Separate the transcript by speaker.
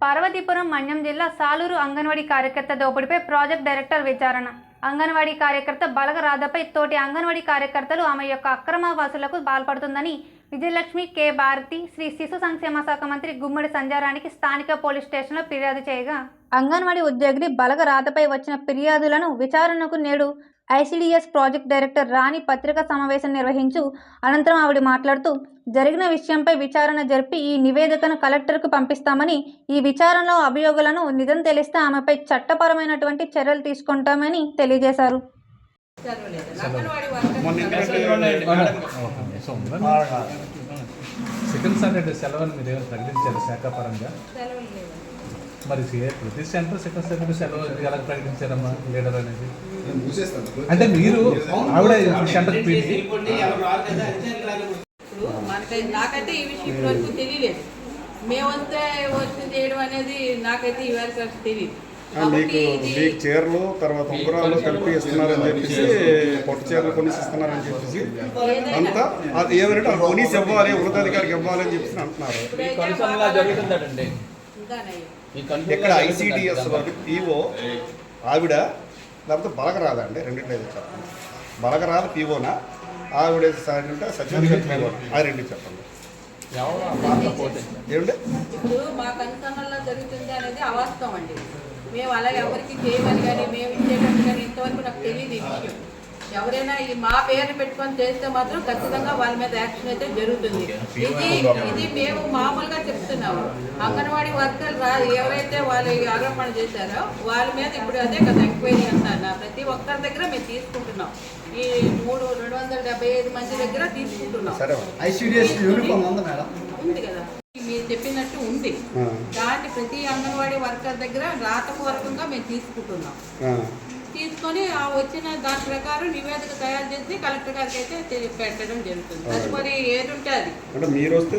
Speaker 1: పార్వతీపురం మన్యం జిల్లా సాలూరు అంగన్వాడీ కార్యకర్త దోపిడీపై project director విచారణ. అంగన్వాడీ కార్యకర్త బలగరాధపై తోటి అంగన్వాడీ కార్యకర్తలు ఆమె యొక్క అక్రమ వసూలకు పాల్పడుతుందని విజయలక్ష్మి కె. భారతి శ్రీ శిశు సంక్షేమ శాఖ మంత్రి గుమ్మడి సంజారానికి స్థానిక పోలీస్ స్టేషన్లో ఫిర్యాదు చేయగా అంగన్వాడీ ఉద్యోగిని బలగరాధపై వచ్చిన ఫిర్యాదులను విచారణకు నేడు ఐసిడిఎస్ ప్రాజెక్ట్ డైరెక్టర్ రాణి పత్రికా సమావేశం నిర్వహించు అనంతరం ఆవిడ మాట్లాడుతూ జరిగిన విషయంపై విచారణ జరిపి ఈ నివేదికను కలెక్టర్కు పంపిస్తామని ఈ విచారణలో అభియోగులను నిజం తెలిస్తే ఆమెపై చట్టపరమైనటువంటి చర్యలు తీసుకుంటామని తెలియజేశారు.
Speaker 2: సెకండ్ సాటర్డే సెలవు మీరు ఏమైనా ప్రకటించారు శాఖాపరంగా మరి ప్రతి సెంటర్ సెకండ్ సాటర్డే సెలవు ఎలా ప్రకటించారమ్మా లీడర్ అనేది. అంటే మీరు ఆవిడ సెంటర్
Speaker 3: నాకైతే ఈ విషయం వరకు తెలియలేదు. మేమంతా వచ్చి చేయడం అనేది నాకైతే ఈ వరకు అసలు తెలియదు.
Speaker 4: ఆ, మీకు మీకు చీరలు తర్వాత ఉంగరాలు కలిపి ఇస్తున్నారని చెప్పేసి పొట్టు చీరలు కొనిసి ఇస్తున్నారని చెప్పేసి అంతా అది ఏమంటే కొనిసి ఇవ్వాలి ఉన్నతాధికారికి ఇవ్వాలి అని చెప్పేసి అంటున్నారు. ఇక్కడ ఐసిడిఎస్ పీఓ ఆవిడ లేకపోతే బలగరాదా అండి? రెండింటిలో చెప్పండి. బలగరాద పీఓనా? ఆవిడ అంటే సత్యాధికారి పీఓ. ఆ రెండు చెప్పండి. ఏమంటే
Speaker 3: ఇప్పుడు మా కన్సర్న్లో జరుగుతుంది అనేది అవాస్తవం అండి. మేము అలా ఎవరికి చేయమని కానీ మేము ఇచ్చేటట్టు కానీ ఇంతవరకు నాకు తెలియదు ఈ విషయం. ఎవరైనా ఈ మా పేరు పెట్టుకొని చేస్తే మాత్రం ఖచ్చితంగా వాళ్ళ మీద యాక్షన్ అయితే జరుగుతుంది. ఇది ఇది మేము మామూలుగా చెప్తున్నాము. అంగన్వాడీ వర్కర్లు రా ఎవరైతే వాళ్ళు ఈ ఆరోపణ చేశారో వాళ్ళ మీద ఇప్పుడు అదే కదా ఎంక్వైరీ అంటారు ప్రతి ఒక్కరి దగ్గర మేము తీసుకుంటున్నాం. ఈ మూడు రెండు వందల డెబ్బై ఐదు మంది దగ్గర తీసుకుంటున్నాం.
Speaker 5: ఉంది
Speaker 3: కదా. మీరు చెప్పినట్టు ఉంది. దాన్ని ప్రతి అంగన్వాడీ వర్కర్ దగ్గర రాతపూర్వకంగా మేము తీసుకుంటున్నాం.
Speaker 4: ఆ.
Speaker 3: తీసుకొని ఆ వచ్చిన దాని ప్రకారం నివేదిక తయారు చేసి కలెక్టర్ గారికి అయితే పెట్టడం జరుగుతుంది. అది మరి ఏది ఉంటే అది.
Speaker 4: అంటే మీరు వస్తే